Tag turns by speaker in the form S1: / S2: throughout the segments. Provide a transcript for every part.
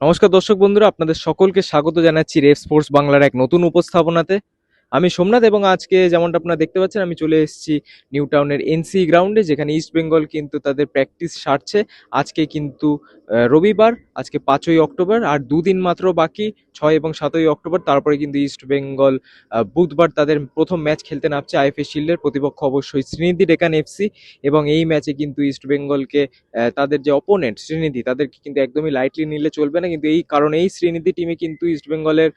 S1: নমস্কার দর্শক বন্ধুরা, আপনাদের সকলকে স্বাগত জানাচ্ছি রেফ স্পোর্টস বাংলার এক নতুন উপস্থাপনাতে। আমি সোমনাথ এবং আজকে যেমনটা আপনারা দেখতে পাচ্ছেন, আমি চলে এসেছি নিউ টাউনের এনসি গ্রাউন্ডে, যেখানে ইস্ট বেঙ্গল কিন্তু তাদের প্র্যাকটিস সারছে। আজকে কিন্তু রবিবার, আজকে পাঁচই অক্টোবর, আর দুদিন মাত্র বাকি, ছয় এবং সাতই অক্টোবর। তারপরে কিন্তু ইস্ট বেঙ্গল বুধবার তাদের প্রথম ম্যাচ খেলতে নামছে আইএফএ শিল্ডের প্রতিপক্ষ অবশ্যই শ্রীনিধি ডেকান এফসি এবং এই ম্যাচে কিন্তু ইস্ট বেঙ্গলকে তাদের যে অপোনেন্ট শ্রীনিধি, তাদেরকে কিন্তু একদমই লাইটলি নিলে চলবে না। কিন্তু এই কারণে এই শ্রীনিধি টিমে কিন্তু ইস্ট বেঙ্গলের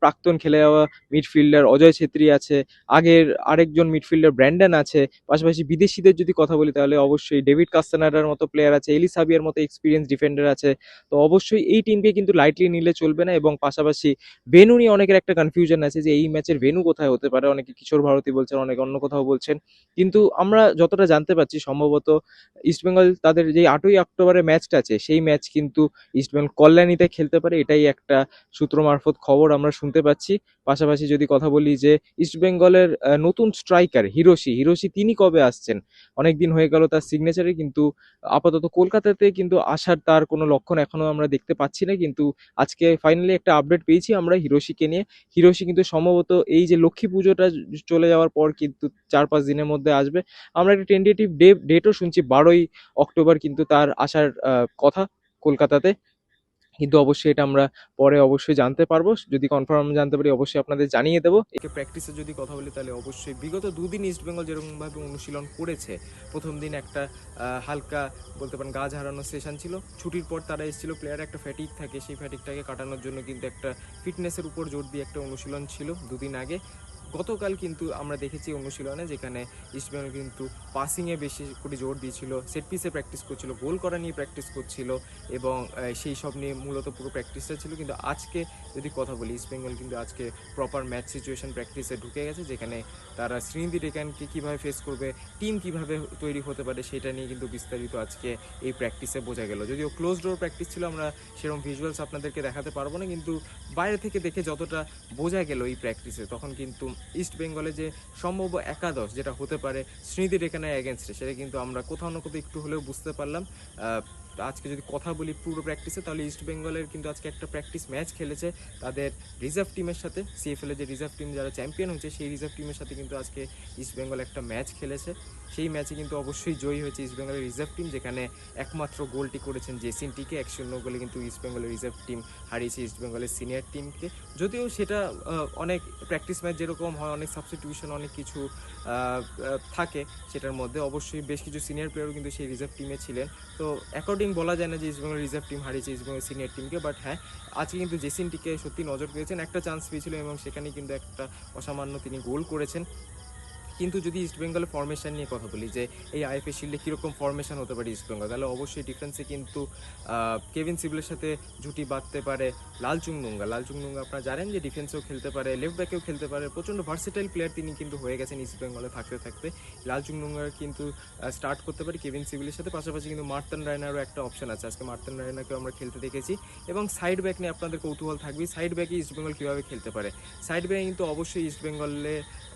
S1: প্রাক্তন খেলে যাওয়া মিডফিল্ডার অজয় ছেত্রী আছে, আগের আরেকজন মিডফিল্ডার ব্র্যান্ডন আছে, পাশাপাশি বিদেশিদের যদি কথা বলি তাহলে অবশ্যই ডেভিড কাস্তানাডার মতো প্লেয়ার আছে এলিসাবিয়ার মতো এক্সপিরিয়েন্স ডিফেন্ডার আছে। তো অবশ্যই এই টিমকে কিন্তু লাইটলি নিলে চলবে না এবং পাশাপাশি ভেনু নিয়ে অনেকের একটা কনফিউশন আছে যে এই ম্যাচের ভেনু কোথায় হতে পারে? অনেকে কিশোর ভারতী বলছেন, অনেকে অন্য কোথাও বলছেন। কিন্তু আমরা যতটা জানতে পারছি, সম্ভবত ইস্টবেঙ্গল তাদের যে আটই অক্টোবরের ম্যাচটা আছে, সেই ম্যাচ কিন্তু ইস্টবেঙ্গল কল্যাণীতে খেলতে পারে। এটাই একটা সূত্র মারফত খবর আমরা শুনতে পাচ্ছি। পাশাপাশি যদি কথা বলি যে ইস্টবেঙ্গলের নতুন স্ট্রাইকার হিরোশি হিরোশি তিনি কবে আসছেন? অনেক দিন হয়ে গেল তার সিগনেচারে কিন্তু আপাতত কলকাতাতে কিন্তু আসার তার কোনো লক্ষণ এখনও আমরা দেখতে পাচ্ছি না, কিন্তু আজকে ফাইনালি একটা আপডেট পেয়েছি আমরা হিরোশিকে নিয়ে। হিরোশি কিন্তু সম্ভবত এই যে লক্ষ্মী পুজোটা চলে যাওয়ার পর কিন্তু চার পাঁচ দিনের মধ্যে আসবে। আমরা একটা টেন্ডেটিভ ডে ডেটও শুনছি বারোই অক্টোবর কিন্তু তার আসার কথা কলকাতাতে। কিন্তু অবশ্যই এটা আমরা পরে অবশ্যই জানতে পারব। যদি কনফার্ম জানতে পারি, অবশ্যই আপনাদের জানিয়ে দেবো। একে প্র্যাকটিসে যদি কথা বলি, তাহলে অবশ্যই বিগত দুদিন ইস্টবেঙ্গল যেরকমভাবে অনুশীলন করেছে, প্রথম দিন একটা হালকা বলতে পারেন গা ঝাড়ানোর সেশন ছিল। ছুটির পর তারা এসেছিল প্লেয়ার একটা ফ্যাটিক থাকে, সেই ফ্যাটিকটাকে কাটানোর জন্য কিন্তু একটা ফিটনেসের উপর জোর দিয়ে একটা অনুশীলন ছিল দুদিন আগে। গতকাল কিন্তু আমরা দেখেছি অনুশীলনে যেখানে ইস্টবেঙ্গল কিন্তু পাসিংয়ে বেশি করে জোর দিয়েছিল সেট পিসে প্র্যাকটিস করছিল গোল করা নিয়ে প্র্যাকটিস করছিল এবং সেই সব নিয়ে মূলত পুরো প্র্যাকটিসটা ছিল। কিন্তু আজকে যদি কথা বলি ইস্টবেঙ্গল কিন্তু আজকে প্রপার ম্যাচ সিচুয়েশন প্র্যাকটিসে ঢুকে গেছে, যেখানে তারা শ্রীনিধি ডেকানকে কীভাবে ফেস করবে টিম কীভাবে তৈরি হতে পারে সেটা নিয়ে কিন্তু বিস্তারিত আজকে এই প্র্যাকটিসে বোঝা গেল। যদিও ক্লোজ ডোর প্র্যাকটিস ছিল, আমরা সেরকম ভিজুয়ালস আপনাদেরকে দেখাতে পারব না, কিন্তু বাইরে থেকে দেখে যতটা বোঝা গেল এই প্র্যাকটিসে তখন কিন্তু ইস্ট বেঙ্গলে যে সম্ভব একাদশ যেটা হতে পারে স্মৃতি এখানে অ্যাগেনস্টে সেটা কিন্তু আমরা কোথাও না কোথাও একটু হলেও বুঝতে পারলাম। আজকে যদি কথা বলি পুরো প্র্যাকটিসে তাহলে ইস্ট বেঙ্গলের কিন্তু আজকে একটা প্র্যাকটিস ম্যাচ খেলেছে তাদের রিজার্ভ টিমের সাথে। সিএফএলের যে রিজার্ভ টিম যারা চ্যাম্পিয়ন হয়েছে, সেই রিজার্ভ টিমের সাথে কিন্তু আজকে ইস্ট বেঙ্গল একটা ম্যাচ খেলেছে। সেই ম্যাচে কিন্তু অবশ্যই জয়ী হয়েছে ইস্ট বেঙ্গলের রিজার্ভ টিম যেখানে একমাত্র গোলটি করেছেন জেসিন টিকে এক শূন্য গোলে কিন্তু ইস্ট বেঙ্গলের রিজার্ভ টিম হারিয়েছে ইস্ট বেঙ্গলের সিনিয়র টিমকে যদিও সেটা অনেক প্র্যাকটিস ম্যাচ যেরকম হয়, অনেক সাবস্টিটিউশন অনেক কিছু থাকে, সেটার মধ্যে অবশ্যই বেশ কিছু সিনিয়র প্লেয়ারও কিন্তু সেই রিজার্ভ টিমে ছিলেন। তো অ্যাকর্ডিং বলা যায় না যে ইস্টবেঙ্গল রিজার্ভ টিম হারিয়েছে ইস্টবেঙ্গল সিনিয়র টিমকে বাট হ্যাঁ আজকে কিন্তু জেসিন টিকে সত্যি নজর পেয়েছেন। একটা চান্স পেয়েছিল এবং সেখানে কিন্তু একটা অসামান্য তিনি গোল করেছেন। কিন্তু যদি ইস্টবেঙ্গলের ফরমেশন নিয়ে কথা বলি, যে এই আইএফএ শিল্ডে কীরকম ফরমেশন হতে পারে ইস্টবেঙ্গল তাহলে অবশ্যই ডিফেন্সে কিন্তু কেভিন সিবলের সাথে জুটি বাঁধতে পারে লালচুং নুঙ্গা। লালচুং নুঙ্গা আপনারা জানেন যে ডিফেন্সেও খেলতে পারে লেফট ব্যাকেও খেলতে পারে। প্রচণ্ড ভার্সেটাইল প্লেয়ার তিনি কিন্তু হয়ে গেছেন ইস্টবেঙ্গলে থাকতে থাকতে। লালচুং নুঙ্গা কিন্তু স্টার্ট করতে পারে কেভিন সিভিলের সাথে। পাশাপাশি কিন্তু মার্তন রায়নারও একটা অপশন আছে। আজকে মার্তন রায়নাকেও আমরা খেলতে দেখেছি। এবং সাইড ব্যাক নিয়ে আপনাদের কৌতূহল থাকবে সাইড ব্যাকে ইস্টবেঙ্গল কীভাবে খেলতে পারে? সাইড ব্যাকে কিন্তু অবশ্যই ইস্টবেঙ্গলে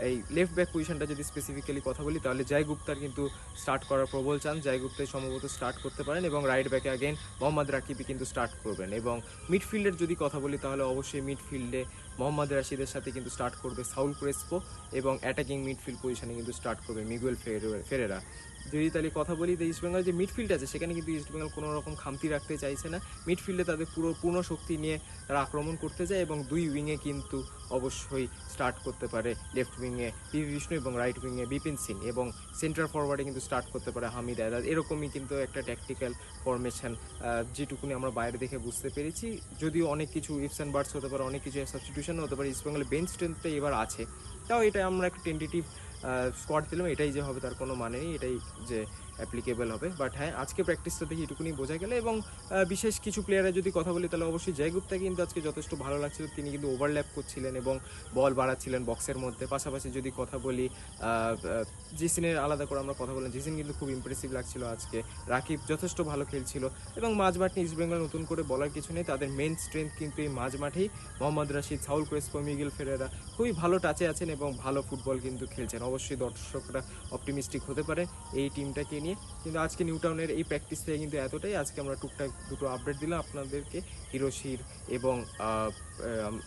S1: এই লেফট ব্যাক পজিশনটা যদি স্পেসিফিক্যালি কথা বলি, তাহলে জয় গুপ্তার কিন্তু স্টার্ট করার প্রবল চান জয় গুপ্তাই সম্ভবত স্টার্ট করতে পারেন এবং রাইট ব্যাকে আগেন মোহাম্মদ রাকিবই কিন্তু স্টার্ট করবেন। এবং মিডফিল্ডের যদি কথা বলি, তাহলে অবশ্যই মিডফিল্ডে মোহাম্মদ রাশিদের সাথে কিন্তু স্টার্ট করবে সাউল ক্রেসপো এবং অ্যাটাকিং মিডফিল্ড পজিশনে কিন্তু স্টার্ট করবে মিগুয়েল ফেরে- ফেরেরা। যদি তাহলে কথা বলি যে ইস্টবেঙ্গল যে মিডফিল্ড আছে, সেখানে কিন্তু ইস্টবেঙ্গল কোনো রকম খামতি রাখতে চাইছে না। মিডফিল্ডে তাদের পুরো পূর্ণ শক্তি নিয়ে তারা আক্রমণ করতে যায় এবং দুই উইংয়ে কিন্তু অবশ্যই স্টার্ট করতে পারে। লেফট উইংয়ে পিভি বিষ্ণু এবং রাইট উইংয়ে বিপিন সিং এবং সেন্টার ফরওয়ার্ডে কিন্তু স্টার্ট করতে পারে হামিদ আয়াদ এরকমই কিন্তু একটা ট্যাকটিক্যাল ফরমেশন যেটুকুনি আমরা বাইরে দেখে বুঝতে পেরেছি। যদিও অনেক কিছু ইফস অ্যান্ড বার্ডস হতে পারে, অনেক কিছু সাবস্টিটিউশন হতে পারে। ইস্টবেঙ্গলের বেঞ্চ স্ট্রেংথটা এবার আছে। তাও এটা আমরা একটা টেন্টেটিভ স্কোয়াড দিলাম এটাই যে হবে তার কোনো মানে নেই, এটাই যে অ্যাপ্লিকেবল হবে। বাট হ্যাঁ আজকে প্র্যাকটিসটা দেখে এটুকুনি বোঝা গেল এবং বিশেষ কিছু প্লেয়ারের যদি কথা বলি, তাহলে অবশ্যই জয়গুপ্তা কিন্তু আজকে যথেষ্ট ভালো লাগছিল। তিনি কিন্তু ওভারল্যাপ করছিলেন এবং বল বাড়াচ্ছিলেন বক্সের মধ্যে। পাশাপাশি যদি কথা বলি জিসিনের আলাদা করে আমরা কথা বললাম। জিসিন কিন্তু খুব ইমপ্রেসিভ লাগছিল আজকে। রাকিব যথেষ্ট ভালো খেলছিল এবং মাঝমাঠ নিয়ে ইস্টবেঙ্গল নতুন করে বলার কিছু নেই। তাদের মেন স্ট্রেংথ কিন্তু এই মাঝমাঠেই Mohammad Rashid, Saul Crespo Miguel Ferreira খুবই ভালো টাচে আছেন এবং ভালো ফুটবল কিন্তু খেলছেন। অবশ্যই দর্শকরা অপটিমিস্টিক হতে পারে এই টিমটাকে নিয়ে। কিন্তু আজকে নিউ টাউনের এই প্র্যাকটিস থেকে কিন্তু এতটাই। আজকে আমরা টুকটাক দুটো আপডেট দিলাম আপনাদেরকে। হিরোশির এবং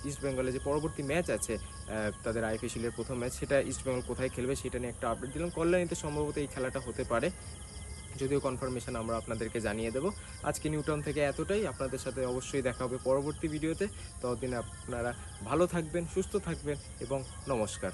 S1: ইস্ট বেঙ্গলে যে পরবর্তী ম্যাচ আছে তাদের আইপিএসএলের প্রথম ম্যাচ সেটা ইস্ট বেঙ্গল কোথায় খেলবে সেটা নিয়ে একটা আপডেট দিলাম। কল্যাণীতে সম্ভবত এই খেলাটা হতে পারে। যদিও কনফার্মেশন আমরা আপনাদেরকে জানিয়ে দেবো। আজকে নিউটাউন থেকে এতটাই। আপনাদের সাথে অবশ্যই দেখা হবে পরবর্তী ভিডিওতে ততদিন আপনারা ভালো থাকবেন, সুস্থ থাকবেন এবং নমস্কার।